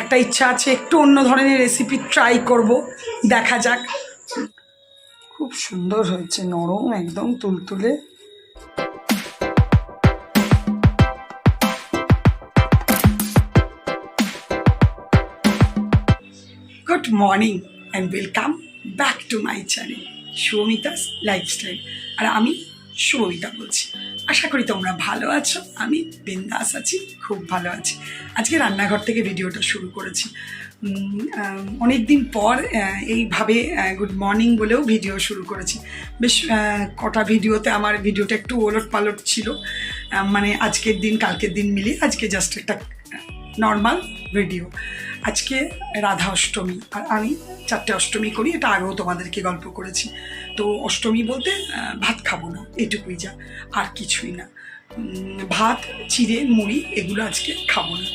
একটা ইচ্ছা আছে, একটু অন্য ধরনের রেসিপি ট্রাই করব, দেখা যাক। খুব সুন্দর হয়েছে, নরম একদম তুলতুলে। Good morning and welcome back to my channel Shubhamita's lifestyle আর আমি শুভমিতা বলছি। আশা করি তোমরা ভালো আছো, আমি বিন্দাস আছি, খুব ভালো আছি। আজকে রান্নাঘর থেকে ভিডিওটা শুরু করেছি। অনেক দিন পর এইভাবে গুড মর্নিং বলেও ভিডিও শুরু করেছি। বেশ কটা ভিডিওতে আমার ভিডিওটা একটু ওলট পালট ছিল। মানে আজকের দিন, কালকের দিন মিলিয়ে আজকে জাস্ট একটা নর্মাল ভিডিও আজকে রাধা অষ্টমী, আর আমি চারটে অষ্টমী করি, এটা আগেও তোমাদেরকে গল্প করেছি। তো অষ্টমী বলতে ভাত খাব না এটুকুই যা, আর কিছুই না। ভাত, চিড়ে, মুড়ি, এগুলো আজকে খাব না।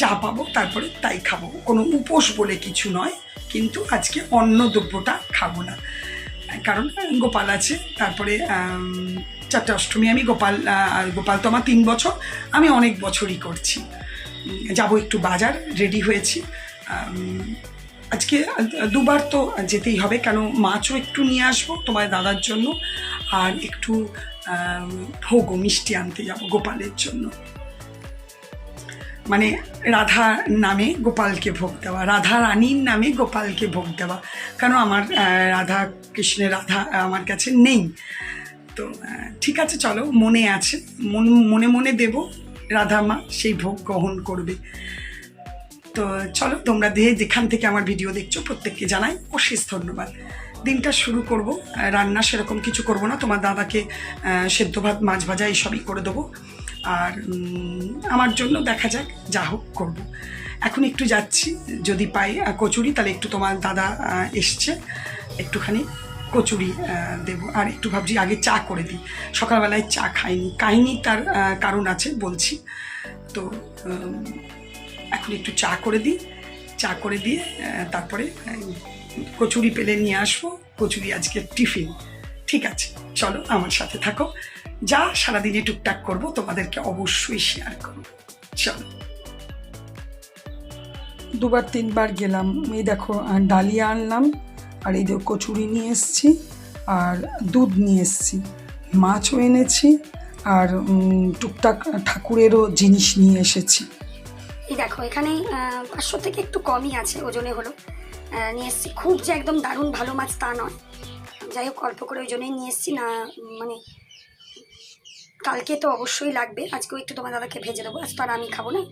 যা পাবো, তারপরে তাই খাব। কোনো উপোস বলে কিছু নয়, কিন্তু আজকে অন্ন দ্রব্যটা খাব না। কারণ গোপাল আছে, তারপরে চারটে অষ্টমী, আমি গোপাল গোপাল তো আমার তিন বছর, আমি অনেক বছরই করছি। যাব একটু বাজার রেডি হয়েছি। আজকে দুবার তো যেতেই হবে, কেন মাছও একটু নিয়ে আসব তোমার দাদার জন্য, আর একটু ভোগও মিষ্টি আনতে যাব গোপালের জন্য। মানে রাধা নামে গোপালকে ভোগ দেওয়া, রাধা রানীর নামে গোপালকে ভোগ দেওয়া, কেন আমার রাধা কৃষ্ণের রাধা আমার কাছে নেই। তো ঠিক আছে, চলো, মনে আছে, মন, মনে মনে দেব। রাধা মা সেই ভোগ গ্রহণ করবে। তো চলো, তোমরা দিয়ে যেখান থেকে আমার ভিডিও দেখছ, প্রত্যেককে জানাই অশেষ ধন্যবাদ। দিনটা শুরু করব রান্না সেরকম কিছু করব না, তোমার দাদাকে সেদ্ধ ভাত, মাছ ভাজা এইসবই করে দেবো। আর আমার জন্য দেখা যাক যা হোক করব। এখন একটু যাচ্ছি, যদি পাই কচুরি, তাহলে একটু তোমার দাদা এসছে, একটুখানি। কচুরি দেবো। আর একটু ভাবছি আগে চা করে দিই। সকালবেলায় চা খাইনি। কাহিনি তার কারণ আছে বলছি। তো এখন একটু চা করে দিই। চা করে দিয়ে তারপরে কচুরি পেলে নিয়ে আসব। কচুরি আজকে টিফিন। ঠিক আছে, চলো আমার সাথে থাকো। যা সারাদিনে টুকটাক করব, তোমাদেরকে অবশ্যই শেয়ার করব। চলো। দুবার তিনবার গেলাম। এই দেখো ডালিয়া আনলাম। আর এই যে কচুরি নিয়ে এসেছি আর দুধ নিয়ে এসেছি, মাছও এনেছি আর টুকটাক ঠাকুরেরও জিনিস নিয়ে এসেছি। এই দেখো, এখানে পাঁচশো থেকে একটু কমই আছে, ওজনে হলো। নিয়ে এসেছি। খুব যে একদম দারুণ ভালো মাছ তা নয়। যাই হোক, অল্প করে ওই জন্যই নিয়ে এসেছি। না মানে কালকে তো অবশ্যই লাগবে। আজকেও একটু তোমার দাদাকে ভেজে দেবো। আজ তো আর আমি খাব না।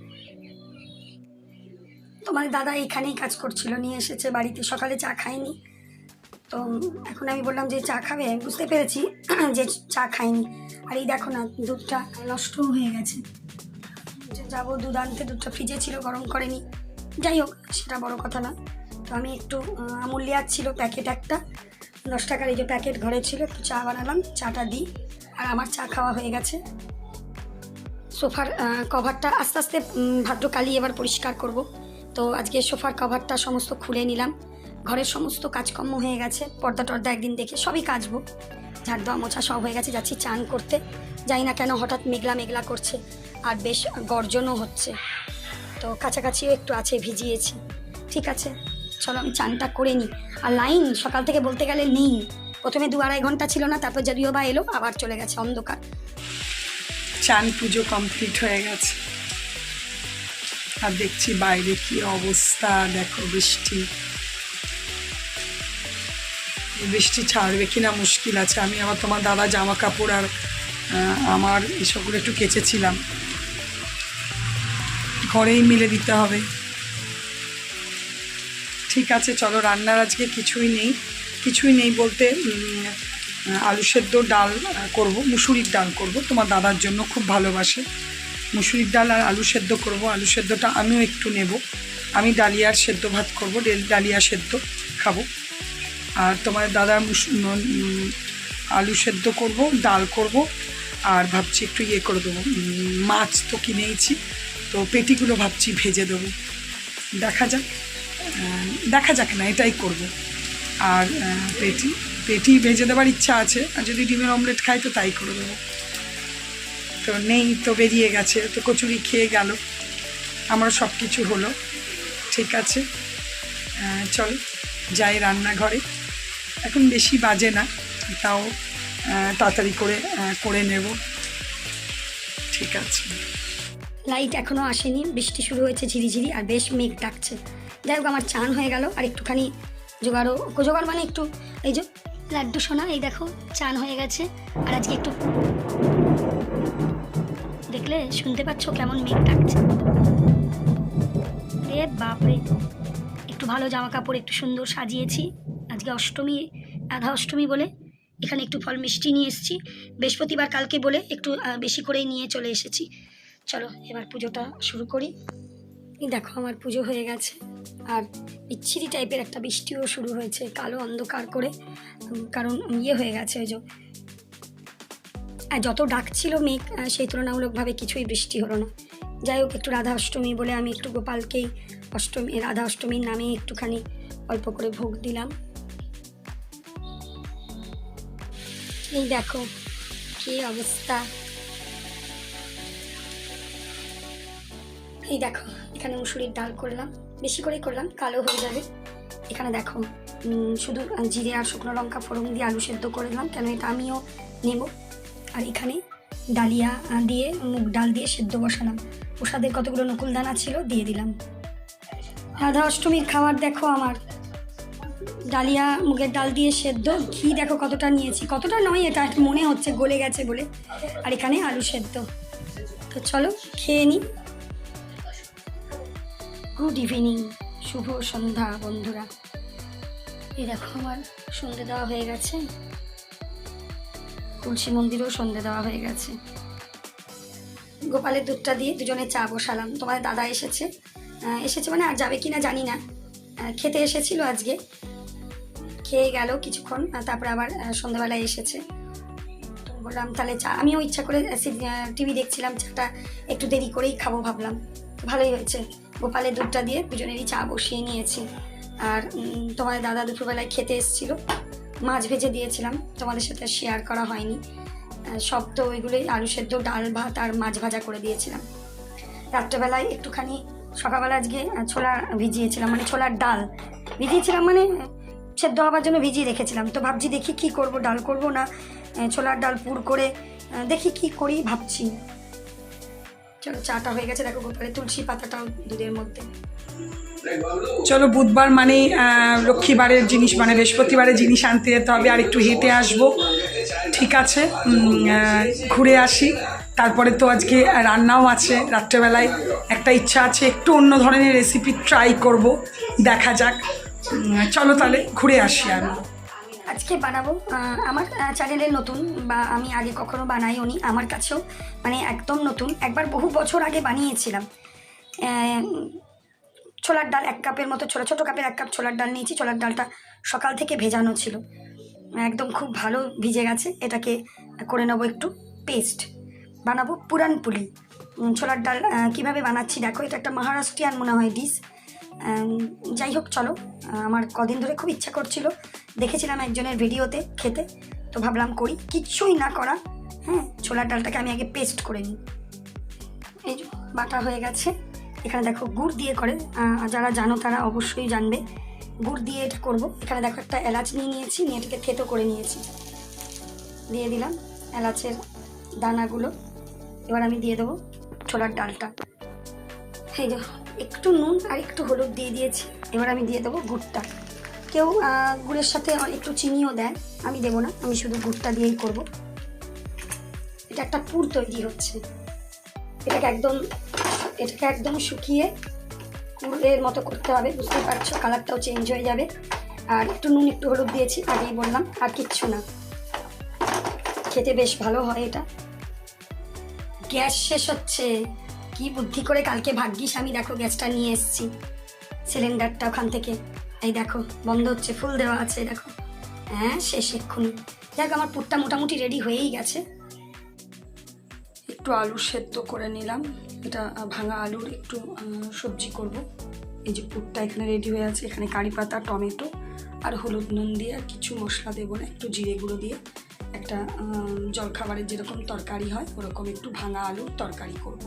তোমার দাদা এখানেই কাজ করছিল, নিয়ে এসেছে বাড়িতে। সকালে চা খায়নি। তো এখন আমি বললাম যে চা খাবে, বুঝতে পেরেছি যে চা খাইনি। আর এই দেখো না, দুধটা নষ্ট হয়ে গেছে। যাব দুধ আনতে, দুধটা ফ্রিজে ছিল, গরম করেনি। যাই হোক, সেটা বড় কথা না। তো আমি একটু আমুল লেয়ার ছিল প্যাকেট একটা। দশ টাকার এই যে প্যাকেট ঘরে ছিল, একটু চা বানালাম, চাটা দিই। আর আমার চা খাওয়া হয়ে গেছে। সোফার কভারটা আস্তে আস্তে ভাদ্রকালি এবার পরিষ্কার করব। তো আজকে সোফার কভারটা সমস্ত খুলে নিলাম। ঘরের সমস্ত কাজকর্ম হয়ে গেছে, পর্দা টর্দা একদিন দেখে সবই কাচবো। ঝাড় দেওয়া মোছা সব হয়ে গেছে, যাচ্ছি চান করতে। যাই না কেন হঠাৎ মেঘলা মেঘলা করছে, আর বেশ গর্জনও হচ্ছে। তো কাছাকাছিও একটু আছে, ভিজিয়েছি। ঠিক আছে, চলো আমি চানটা করে নিই। আর লাইন, সকাল থেকে বলতে গেলে নেই। প্রথমে দু আড়াই ঘণ্টা ছিল না, তারপর যদিও বা এলো, আবার চলে গেছে অন্ধকার। চান পুজো কমপ্লিট হয়ে গেছে। আর দেখছি বাইরে কি অবস্থা, দেখো বৃষ্টি। বৃষ্টি ছাড়বে কিনা মুশকিল আছে। আমি আবার তোমার দাদা জামা কাপড় আর আমার এসবগুলো একটু কেচেছিলাম। ঘরেই মিলে দিতে হবে। ঠিক আছে, চলো রান্নার আজকে কিছুই নেই। কিছুই নেই বলতে আলু সেদ্ধ ডাল করব, মুসুরির ডাল করব। তোমার দাদার জন্য খুব ভালোবাসে। মুসুরির ডাল আর আলু সেদ্ধ করব। আলু সেদ্ধটা আমিও একটু নেব। আমি ডালিয়ার সেদ্ধ ভাত করব ডালিয়া সেদ্ধ খাব। আর তোমার দাদা আলু সেদ্ধ করব, ডাল করব, আর ভাবছি একটু ইয়ে করে দেবো। মাছ তো কিনেইছি, তো পেটিগুলো ভাবছি ভেজে দেবো। দেখা যাক দেখা যাক না, এটাই করব। আর পেটি পেটি ভেজে দেওয়ার ইচ্ছা আছে, আর যদি ডিমের অমলেট খাই তো তাই করে দেবো। তো নেই তো, বেরিয়ে গেছে, তো কচুরি খেয়ে গেল। আমারও সব কিছু হলো, ঠিক আছে। চল, যাই রান্নাঘরে। এখন বেশি বাজে না, তাও তাড়াতাড়ি করে করে নেব। ঠিক আছে। লাইট এখনও আসেনি, বৃষ্টি শুরু হয়েছে ঝিরিঝিরি, আর বেশ মেঘ ডাকছে। যাই হোক, আমার চান হয়ে গেল, আর একটুখানি জোগাড়ও, জোগাড় মানে একটু, এই যে, লাড্ডু সোনা, এই দেখো, চান হয়ে গেছে, আর আজকে একটু দেখলে শুনতে পাচ্ছ কেমন মেঘ ডাকছে। রে বাপরে, একটু ভালো জামা কাপড়, একটু সুন্দর সাজিয়েছি। আজকে অষ্টমী রাধা অষ্টমী বলে এখানে একটু ফল মিষ্টি নিয়ে এসেছি। বৃহস্পতিবার কালকে বলে একটু বেশি করেই নিয়ে চলে এসেছি। চলো, এবার পুজোটা শুরু করি। দেখো, আমার পুজো হয়ে গেছে। আর বিচ্ছিরি টাইপের একটা বৃষ্টিও শুরু হয়েছে, কালো অন্ধকার করে। কারণ ইয়ে হয়ে গেছে ওই যে। যত ডাক ছিল মেঘ সেই তুলনামূলকভাবে কিছুই বৃষ্টি হলো না। যাই হোক, একটু রাধা অষ্টমী বলে আমি একটু গোপালকেই অষ্টমী, রাধা অষ্টমীর নামে একটুখানি অল্প করে ভোগ দিলাম। এই দেখো, কি অবস্থা? এই দেখো, এখানে মুসুরির ডাল করলাম। বেশি করেই করলাম, কালো হয়ে যাবে। এখানে দেখো শুধু জিরে আর শুকনো লঙ্কা ফোড়ন দিয়ে আলু সেদ্ধ করে দিলাম, কেন এটা আমিও নেব। আর এখানে ডালিয়া দিয়ে, মুগ ডাল দিয়ে সেদ্ধ বসালাম। প্রসাদের কতগুলো নকুল দানা ছিল, দিয়ে দিলাম। রাধা অষ্টমীর খাবার দেখো আমার। ডালিয়া মুগের ডাল দিয়ে সেদ্ধ। ঘি দেখো কতটা নিয়েছি। কতটা নয় এটা মনে হচ্ছে গলে গেছে বলে। আর এখানে আলু সেদ্ধ। তো চলো খেয়ে নিই গুড ইভিনিং শুভ সন্ধ্যা বন্ধুরা। এই দেখো আমার সন্ধে দেওয়া হয়ে গেছে। তুলসী মন্দিরেও সন্ধে দেওয়া হয়ে গেছে। গোপালের দুধটা দিয়ে দুজনে চা বসালাম। তোমাদের দাদা এসেছে। এসেছে মানে আর যাবে কিনা জানি না। খেতে এসেছিল আজকে। খেয়ে গেল কিছুক্ষণ তারপরে আবার সন্ধ্যাবেলায় এসেছে। তো বললাম, তাহলে চা আমিও ইচ্ছা করে টিভি দেখছিলাম, চাটা একটু দেরি করেই খাব ভাবলাম। ভালোই হয়েছে। গোপালের দুধটা দিয়ে দুজনেরই চা বসিয়ে নিয়েছি। আর তোমাদের দাদা দুপুরবেলায় খেতে এসেছিল। মাছ ভেজে দিয়েছিলাম। তোমাদের সাথে শেয়ার করা হয়নি। সব তো ওইগুলোই আলু সেদ্ধ, ডাল, ভাত আর মাছ ভাজা করে দিয়েছিলাম। রাত্রেবেলায় একটুখানি, সকালবেলা আজকে ছোলা ভিজিয়েছিলাম মানে ছোলার ডাল। ভিজিয়েছিলাম মানে সেদ্ধ হওয়ার জন্য ভিজিয়ে রেখেছিলাম। তো ভাবছি দেখি কি করব, ডাল করব না ছোলার ডাল পুর করে দেখি কি করি ভাবছি। চলো, চাটা হয়ে গেছে, দেখো গোপালের তুলসী পাতাটাও দুধের মধ্যে। চলো, বুধবার মানে লক্ষ্মীবারের জিনিস মানে বৃহস্পতিবারের জিনিস আনতে যেতে হবে, আর একটু হেঁটে আসব। ঠিক আছে ঘুরে আসি। তারপরে তো আজকে রান্নাও আছে রাত্রেবেলায়। একটা ইচ্ছা আছে, একটু অন্য ধরনের রেসিপি ট্রাই করব। দেখা যাক। চলো তাহলে ঘুরে আসি আমি আজকে বানাবো আমার চ্যানেলে নতুন বা আমি আগে কখনো বানাইও নি আমার কাছেও মানে একদম নতুন। একবার বহু বছর আগে বানিয়েছিলাম। ছোলার ডাল এক কাপের মতো ছোলা, ছোটো কাপের এক কাপ ছোলার ডাল নিয়েছি, ছোলার ডালটা সকাল থেকে ভেজানো ছিল। একদম খুব ভালো ভিজে গেছে, এটাকে করে নেব একটু পেস্ট বানাবো পুরান পুলি। ছোলার ডাল কীভাবে বানাচ্ছি দেখো, এটা একটা মহারাষ্ট্রিয়ান মনে হয় ডিশ যাই হোক, চলো। আমার কদিন ধরে খুব ইচ্ছা করছিল। দেখেছিলাম একজনের ভিডিওতে খেতে, তো ভাবলাম করি। কিচ্ছুই না করা হ্যাঁ ছোলার ডালটাকে আমি আগে পেস্ট করে নিই। এই বাটা হয়ে গেছে। এখানে দেখো, গুড় দিয়ে করে যারা জানো তারা অবশ্যই জানবে। গুড় দিয়ে এটা করব। এখানে দেখো, একটা এলাচ নিয়ে নিয়েছি, নিয়ে এটাকে থেতো করে নিয়েছি। দিয়ে দিলাম এলাচের দানাগুলো। এবার আমি দিয়ে দেবো ছোলার ডালটা। এই যে একটু নুন আর একটু হলুদ দিয়ে দিয়েছি। এবার আমি দিয়ে দেবো গুড়টা। কেউ গুড়ের সাথে একটু চিনিও দেয়, আমি দেবো না, আমি শুধু গুড়টা দিয়েই করব। এটা একটা পুর তৈরি হচ্ছে। এটাকে একদম এটাকে একদম শুকিয়ে কুড়ের মতো করতে হবে, বুঝতেই পারছ? কালারটাও চেঞ্জ হয়ে যাবে। আর একটু নুন, একটু হলুদ দিয়েছি, আগেই বললাম, আর কিচ্ছু না। খেতে বেশ ভালো হয় এটা। গ্যাস শেষ হচ্ছে। কি বুদ্ধি করে কালকে ভাগ্যিস আমি দেখো গ্যাসটা নিয়ে এসেছি। সিলিন্ডারটা ওখান থেকে। এই দেখো, বন্ধ হচ্ছে, ফুল দেওয়া আছে, দেখো। হ্যাঁ শেষ এক্ষুনি। দেখ আমার পুরটা মোটামুটি রেডি হয়েই গেছে। একটু আলু সেদ্ধ করে নিলাম। এটা ভাঙা আলুর একটু সবজি করব। এই যে পুরটা এখানে রেডি হয়ে আছে, এখানে কারি পাতা, টমেটো আর হলুদ নুন দিয়ে আর কিছু মশলা দেবো না, একটু জিরে গুঁড়ো দিয়ে। একটা জলখাবারের যেরকম তরকারি হয়, ওরকম একটু ভাঙা আলুর তরকারি করব।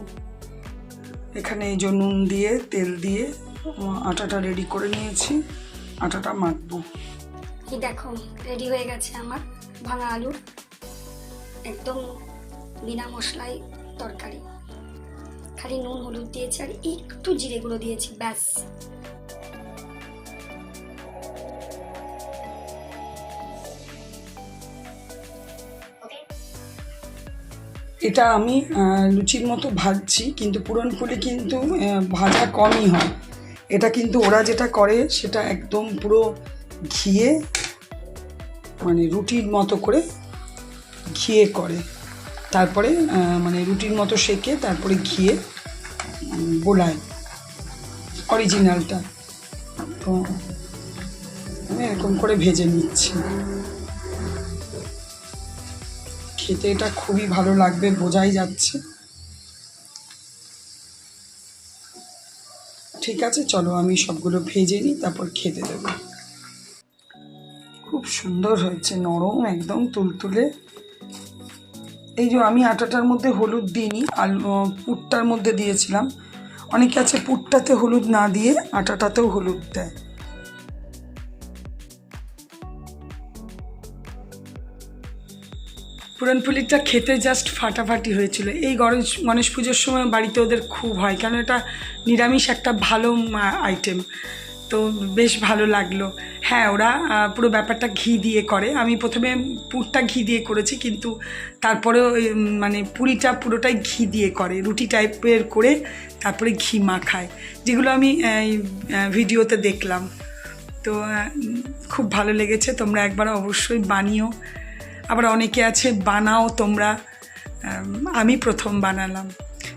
এখানে এই যে নুন দিয়ে, তেল দিয়ে আটাটা রেডি করে নিয়েছি। আটাটা মাখবো। এই দেখো রেডি হয়ে গেছে আমার ভাঙা আলু। একদম বিনা মশলায় তরকারি। খালি নুন, হলুদ দিয়েছি আর একটু জিরে গুঁড়ো দিয়েছি, ব্যাস। এটা আমি লুচির মতো ভাজছি, কিন্তু পুরনপুলি কিন্তু ভাজা কমই হয়। এটা কিন্তু ওরা যেটা করে, সেটা একদম পুরো ঘিয়ে মানে রুটির মতো করে ঘিয়ে করে। তারপরে মানে রুটির মতো সেকে, তারপরে ঘিয়ে বোলায় অরিজিনালটা তো, আমি এরকম করে ভেজে নিচ্ছি। খেতে এটা খুবই ভালো লাগবে, বোঝাই যাচ্ছে। ঠিক আছে, চলো আমি সবগুলো ভেজে নিই, তারপর খেতে দেবো। খুব সুন্দর হয়েছে, নরম একদম তুলতুলে। এই যে আমি আটাটার মধ্যে হলুদ দিইনি আলু পুরটার মধ্যে দিয়েছিলাম। অনেকে আছে পুরটাতে হলুদ না দিয়ে আটাটাতেও হলুদ দেয়। পুরনপুলিটা খেতে জাস্ট ফাটাফাটি হয়েছিল। এই গণেশ গণেশ পুজোর সময় বাড়িতে ওদের খুব হয়, কেন এটা নিরামিষ একটা ভালো আইটেম তো বেশ ভালো লাগল। হ্যাঁ ওরা পুরো ব্যাপারটা ঘি দিয়ে করে। আমি প্রথমে পুরটা ঘি দিয়ে করেছি, কিন্তু তারপরেও মানে পুরিটা পুরোটাই ঘি দিয়ে করে, রুটি টাইপের করে তারপরে ঘি মাখায়, যেগুলো আমি ভিডিওতে দেখলাম। তো খুব ভালো লেগেছে, তোমরা একবার অবশ্যই বানিও। আবার অনেকে আছে, বানাও তোমরা। আমি প্রথম বানালাম।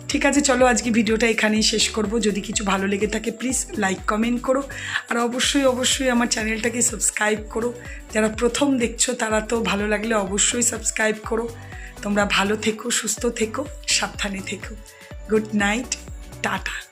ঠিক আছে, চলো আজকে ভিডিওটা এখানেই শেষ করব। যদি কিছু ভালো লেগে থাকে প্লিজ লাইক কমেন্ট করো। আর অবশ্যই অবশ্যই আমার চ্যানেলটাকে সাবস্ক্রাইব করো। যারা প্রথম দেখছ, তারা তো ভালো লাগলে অবশ্যই সাবস্ক্রাইব করো। তোমরা ভালো থেকো, সুস্থ থেকো, সাবধানে থেকো। Good night tata.